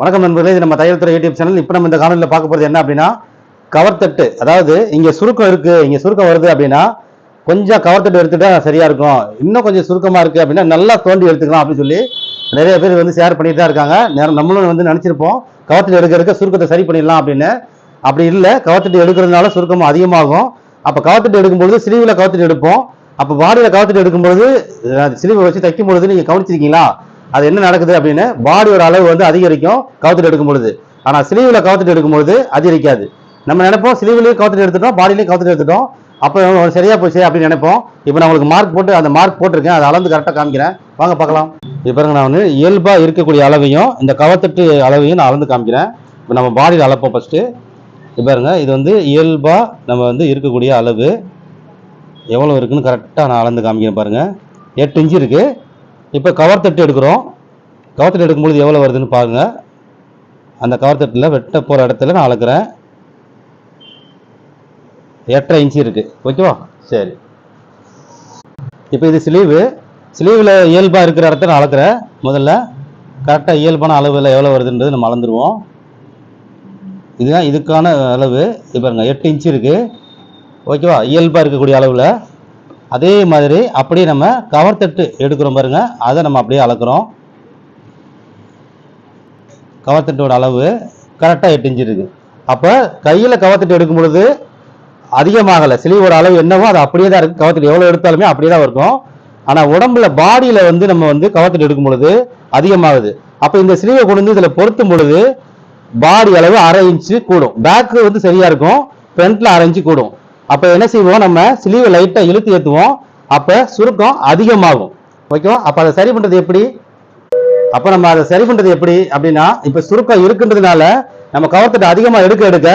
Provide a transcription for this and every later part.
வணக்கம் நண்பர்களே இது நம்ம தையல் துறை யூடியூப் சேனல். இப்போ நம்ம இந்த காணொலியில் பார்க்க போகிறது என்ன அப்படின்னா கவர் தட்டு. அதாவது இங்கே சுருக்கம் இருக்குது இங்கே சுருக்கம் வருது அப்படின்னா கொஞ்சம் கவர் தட்டு எடுத்துட்டா சரியாக இருக்கும். இன்னும் கொஞ்சம் சுருக்கமாக இருக்குது அப்படின்னா நல்லா தோண்டி எடுத்துக்கலாம் அப்படின்னு சொல்லி நிறைய பேர் வந்து ஷேர் பண்ணிட்டு தான் இருக்காங்க. நேரம் நம்மளும் வந்து நினச்சிருப்போம். கவர் தட்டு எடுக்க சுருக்கத்தை சரி பண்ணிடலாம் அப்படின்னு. அப்படி இல்லை கவர் தட்டு எடுக்கிறதுனால சுருக்கம் அதிகமாகும். அப்போ கவர் தட்டு எடுக்கும்பொழுது ஸ்லீவில் கவர் தட்டு எடுப்போம். அப்போ பாடியில் கவர் தட்டு எடுக்கும்பொழுது ஸ்லீவை வச்சு தைக்கும் பொழுது நீங்கள் கவனிச்சிருக்கீங்களா? அது என்ன நடக்குது அப்படின்னு பாடியோட அளவு வந்து அதிகரிக்கும் கவுத்துட்டு எடுக்கும் பொழுது. ஆனால் ஸ்லீவ்ல கவுத்துட்டு எடுக்கும் பொழுது அதிகரிக்காது. நம்ம நினைப்போம் ஸ்லீவ்லயும் கவுத்துட்டு எடுத்துட்டோம் பாடியிலையும் கவுத்துட்டு எடுத்துட்டோம். அப்போ சரியா போச்சு அப்படின்னு நினைப்போம். இப்போ நான் உங்களுக்கு மார்க் போட்டு அந்த மார்க் போட்டிருக்கேன். அதை அளந்து கரெக்டாக காமிக்கிறேன். வாங்க பார்க்கலாம். இப்போ நான் வந்து இயல்பாக இருக்கக்கூடிய அளவையும் இந்த கவத்தட்டு அளவையும் நான் அளந்து காமிக்கிறேன். இப்போ நம்ம பாடியில் அளப்போம் ஃபஸ்ட்டு இப்போ பாருங்க இது வந்து இயல்பாக நம்ம வந்து இருக்கக்கூடிய அளவு. எவ்வளோ இருக்குன்னு கரெக்டாக நான் அளந்து காமிக்கிறேன் பாருங்கள் எட்டு இன்ச்சு இருக்குது இப்போ கவர் தட்டு எடுக்கிறோம். கவர் தட்டு எடுக்கும்பொழுது எவ்வளோ வருதுன்னு பாருங்க. அந்த கவர் தட்டில் வெட்ட போகிற இடத்துல நான் அளக்குறேன். எட்டரை இன்ச்சு இருக்கு. ஓகேவா சரி. இப்போ இது ஸ்லீவு ஸ்லீவில் இயல்பாக இருக்கிற இடத்த நான் அளக்குறேன். முதல்ல கரெக்டாக இயல்பான அளவில் எவ்வளோ வருதுன்றது நம்ம அளந்துருவோம். இதுதான் இதுக்கான அளவு. இப்போ எட்டு இன்ச்சு இருக்கு. ஓகேவா இயல்பாக இருக்கக்கூடிய அளவில். அதே மாதிரி அப்படியே நம்ம கவர் தட்டு எடுக்கிறோம் பாருங்க. அதை நம்ம அப்படியே அளக்குறோம். கவர் தட்டோட அளவு கரெக்டாக எட்டு இன்ச்சு இருக்கு. அப்போ கையில் கவர் தட்டு எடுக்கும் பொழுது அதிகமாகலை. சிலிவோட அளவு என்னவோ அது அப்படியே தான் இருக்கு. கவர் தட்டு எவ்வளோ எடுத்தாலுமே அப்படியே தான் இருக்கும். ஆனால் உடம்புல பாடியில் வந்து நம்ம வந்து கவர் தட்டு எடுக்கும் பொழுது அதிகமாகுது. அப்போ இந்த சிலிவை கொண்டு வந்து இதில் பொருத்தும் பொழுது பாடி அளவு அரை இன்ச்சு கூடும். பேக்கு வந்து சரியாக இருக்கும். ஃப்ரண்ட்டில் அரை இன்ச்சு கூடும். அப்ப என்ன செய்வோம்? நம்ம ஸ்லீவை லைட்டா இழுத்து ஏத்துவோம். அப்ப சுருக்கம் அதிகமாகும். ஓகேவா அப்ப அதை சரி பண்றது எப்படி? அப்ப நம்ம அதை சரி பண்றது எப்படி? அப்படின்னா இப்ப சுருக்கம் இருக்குன்றதுனால நம்ம கவர்த்தட்டு அதிகமா எடுக்க எடுக்க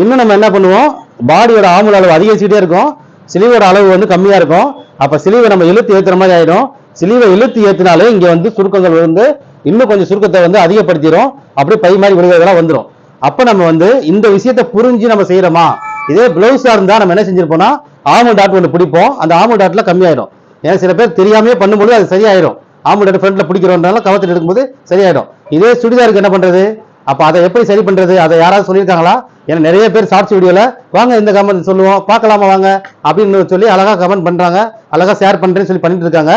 இன்னும் நம்ம என்ன பண்ணுவோம்? பாடியோட ஆமுல அளவு அதிகரிச்சுட்டே இருக்கும். சிலிவோட அளவு வந்து கம்மியா இருக்கும். அப்ப சிலிவை நம்ம இழுத்து ஏத்துற மாதிரி ஆயிடும். சிலிவை இழுத்து ஏத்தினாலே இங்க வந்து சுருக்கங்கள் வந்து இன்னும் கொஞ்சம் சுருக்கத்தை வந்து அதிகப்படுத்திடும் அப்படியே பை மாதிரி விழுகிறதெல்லாம் வந்துடும் அப்ப நம்ம வந்து இந்த விஷயத்தை புரிஞ்சு நம்ம செய்யறோமா? இதே ப்ளவுஸாக இருந்தால் நம்ம என்ன செஞ்சிருப்போம்னா ஆமு டாட் ஒன்று பிடிப்போம். அந்த ஆமு டாட்டில் கம்மியாயிடும். ஏன்னா சில பேர் தெரியாமையே பண்ணும்போது அது சரியாயிடும் ஆமு டாட் ஃப்ரண்ட்ல பிடிக்கிறோம்னால கவத்தில் எடுக்கும்போது சரியாயிடும். இதே சுடிதாருக்கு என்ன பண்ணுறது அப்போ அதை எப்படி சரி பண்ணுறது அதை யாராவது சொல்லியிருக்காங்களா? ஏன்னா நிறைய பேர் ஷார்ட்ஸ் வீடியோவில் வாங்க இந்த கமெண்ட் சொல்லுவோம். பார்க்கலாமா வாங்க? அப்படின்னு சொல்லி அழகா கமெண்ட் பண்ணுறாங்க அழகாக ஷேர் பண்ணுறேன்னு சொல்லி பண்ணிட்டு இருக்காங்க.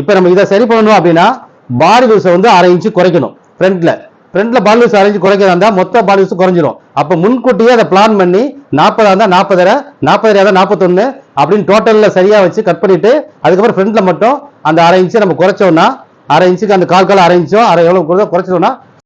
இப்போ நம்ம இதை சரி பண்ணணும் அப்படின்னா பாடி லூஸை வந்து அரை இன்ச்சு குறைக்கணும். ஃப்ரெண்டில் ஃப்ரெண்டில் பாடி லூஸ் அரை இன்ச்சு குறைக்கிறதா இருந்தால் மொத்த பாடி லூஸ் குறைஞ்சிரும். அப்போ முன்கூட்டியே அதை பிளான் பண்ணி நாற்பதாக இருந்தால் நாற்பதரை நாற்பதரை இருந்தா நாற்பத்தொன்று அப்படின்னு டோட்டலில் சரியாக வச்சு கட் பண்ணிவிட்டு அதுக்கப்புறம் ஃப்ரண்ட்ல மட்டும் அந்த அரை இன்ச்சை நம்ம குறைச்சோம்னா அரை இன்ச்சுக்கு அந்த கால் கால் அரை இன்ச்சோ அரை எவ்வளோ குறைச்சோம்னா